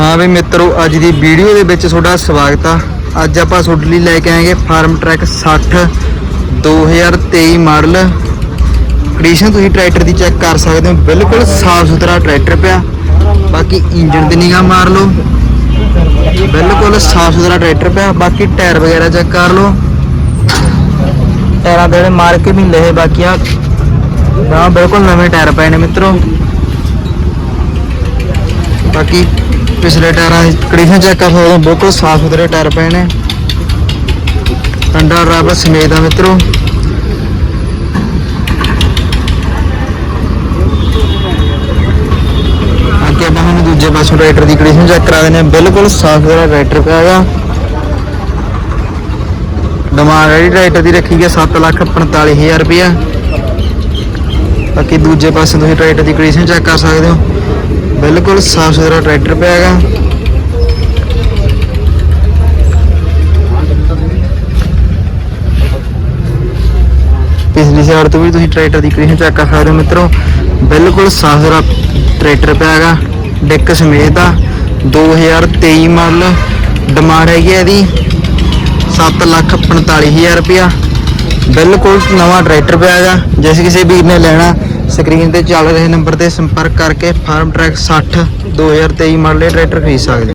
ਹਾਂ ਵੀ ਮਿੱਤਰੋ, ਅੱਜ ਦੀ ਵੀਡੀਓ ਦੇ ਵਿੱਚ ਤੁਹਾਡਾ ਸਵਾਗਤ ਆ। ਅੱਜ ਆਪਾਂ ਤੁਹਾਡੇ ਲਈ ਲੈ ਕੇ ਆਏਗੇ ਫਾਰਮ ਟਰੈਕ 60 2023 ਮਾਡਲ। ਕੰਡੀਸ਼ਨ ਤੁਸੀਂ ਟਰੈਕਟਰ ਦੀ ਚੈੱਕ ਕਰ ਸਕਦੇ ਹੋ। ਬਿਲਕੁਲ ਸਾਫ਼ ਸੁਥਰਾ ਟਰੈਕਟਰ ਪਿਆ। ਬਾਕੀ ਇੰਜਨ ਦੀ ਨਿਗਾਹ ਮਾਰ ਲਓ। ਬਿਲਕੁਲ ਸਾਫ਼ ਸੁਥਰਾ ਟਰੈਕਟਰ ਪਿਆ। ਬਾਕੀ ਟਾਇਰ ਵਗੈਰਾ ਚੈੱਕ ਕਰ ਲਓ। ਟਾਇਰਾਂ ਦੇ ਮਾਰ ਕੇ ਵੀ ਲਏ ਬਾਕੀ ਆ। ਨਾ ਬਿਲਕੁਲ ਨਵੇਂ ਟਾਇਰ ਪਏ ਨੇ ਮਿੱਤਰੋ। ਬਾਕੀ ਪਿਛਲੇ ਟਾਇਰਾਂ ਦੀ ਕੰਡੀਸ਼ਨ ਚੈੱਕ ਕਰ ਸਕਦੇ ਹੋ, ਬਿਲਕੁਲ ਸਾਫ਼ ਸੁਥਰੇ ਟਾਇਰ ਪਏ ਨੇ। ਠੰਡਾ ਰੱਬ ਸਮੇਤ ਆ ਮਿੱਤਰੋ। ਅੱਗੇ ਆਪਾਂ ਮੈਨੂੰ ਦੂਜੇ ਪਾਸੋਂ ਟਰੈਕਟਰ ਦੀ ਕੰਡੀਸ਼ਨ ਚੈੱਕ ਕਰਾ ਦਿੰਦੇ ਹਾਂ। ਬਿਲਕੁਲ ਸਾਫ਼ ਸੁਥਰਾ ਟਰੈਕਟਰ ਪਿਆ ਹੈਗਾ। ਡਿਮਾਂਡ ਜਿਹੜੀ ਟਰੈਕਟਰ ਦੀ ਰੱਖੀ ਹੈ 745000 ਰੁਪਇਆ। ਬਾਕੀ ਦੂਜੇ ਪਾਸੇ ਤੁਸੀਂ ਟਰੈਕਟਰ ਦੀ ਕੰਡੀਸ਼ਨ ਚੈੱਕ ਕਰ ਸਕਦੇ ਹੋ। ਬਿਲਕੁਲ ਸਾਫ਼ ਸੁਥਰਾ ਟਰੈਕਟਰ ਪਿਆ ਹੈਗਾ ਪਿਛਲੀ ਸਾਈਡ ਤੋਂ ਵੀ ਤੁਸੀਂ ਟਰੈਕਟਰ ਦੀ ਕੰਡੀਸ਼ਨ ਚੈੱਕ ਕਰ ਸਕਦੇ ਹੋ ਮਿੱਤਰੋ। ਬਿਲਕੁਲ ਸਾਫ਼ ਸੁਥਰਾ ਟਰੈਕਟਰ ਪਿਆ ਹੈਗਾ ਡਿੱਕ ਸਮੇਤ ਆ। 2023 ਮਾਡਲ ਡਿਮਾਂਡ ਹੈਗੀ ਹੈ ਇਹਦੀ। 745000 ਰੁਪਇਆ। ਬਿਲਕੁਲ ਨਵਾਂ ਟਰੈਕਟਰ ਪਿਆ ਹੈਗਾ ਜਿਸ ਕਿਸੇ ਵੀਰ ਨੇ ਲੈਣਾ ਸਕਰੀਨ ਤੇ ਚੱਲ ਰਹੇ ਨੰਬਰ ਤੇ ਸੰਪਰਕ ਕਰਕੇ ਫਾਰਮ ਟਰੈਕ 60 2023 ਮਾਡਲ ਇਹ ਟਰੈਕਟਰ ਖਰੀਦ ਸਕਦੇ ਹੋ।